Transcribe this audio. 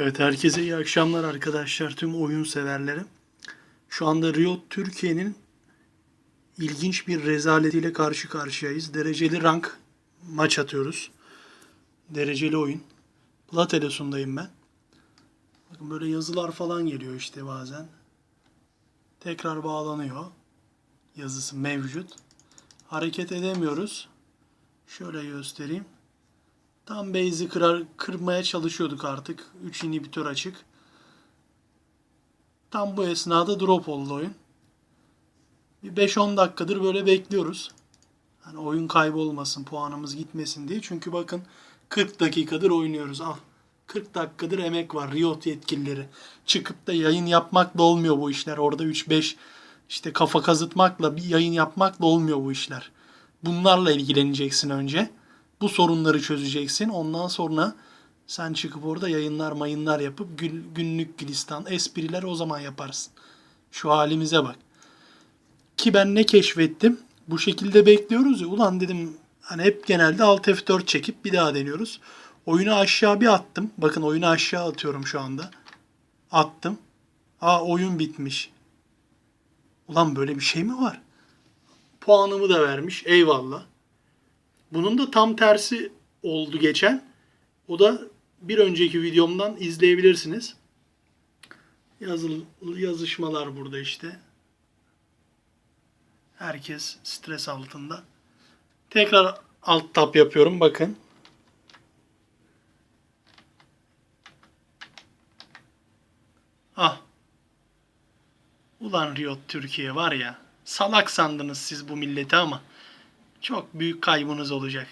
Evet herkese iyi akşamlar arkadaşlar tüm oyun severlere. Şu anda Riot Türkiye'nin ilginç bir rezaletiyle karşı karşıyayız. Dereceli rank maç atıyoruz. Dereceli oyun. Platelos'undayım ben. Bakın böyle yazılar falan geliyor işte bazen. Tekrar bağlanıyor. Yazısı mevcut. Hareket edemiyoruz. Şöyle göstereyim. Tam base'i kırar, kırmaya çalışıyorduk artık. 3 inhibitör açık. Tam bu esnada drop oldu oyun. Bir 5-10 dakikadır böyle bekliyoruz. Hani oyun kaybolmasın, puanımız gitmesin diye. Çünkü bakın 40 dakikadır oynuyoruz. Al. 40 dakikadır emek var Riot yetkilileri. Çıkıp da yayın yapmakla olmuyor bu işler. Orada 3-5 işte kafa kazıtmakla bir yayın yapmakla olmuyor bu işler. Bunlarla ilgileneceksin önce. Bu sorunları çözeceksin. Ondan sonra sen çıkıp orada yayınlar mayınlar yapıp gün- günlük gülistan, espriler o zaman yaparsın. Şu halimize bak. Ki ben ne keşfettim? Bu şekilde bekliyoruz ya. Ulan dedim hani hep genelde Alt F4 çekip bir daha deniyoruz. Oyunu aşağı bir attım. Bakın oyunu aşağı atıyorum şu anda. Attım. Aa oyun bitmiş. Ulan böyle bir şey mi var? Puanımı da vermiş. Eyvallah. Bunun da tam tersi oldu geçen. O da bir önceki videomdan izleyebilirsiniz. Yazıl, yazışmalar burada işte. Herkes stres altında. Tekrar alt tab yapıyorum bakın. Ah. Ulan Riot Türkiye var ya. Salak sandınız siz bu milleti ama çok büyük kaybınız olacak.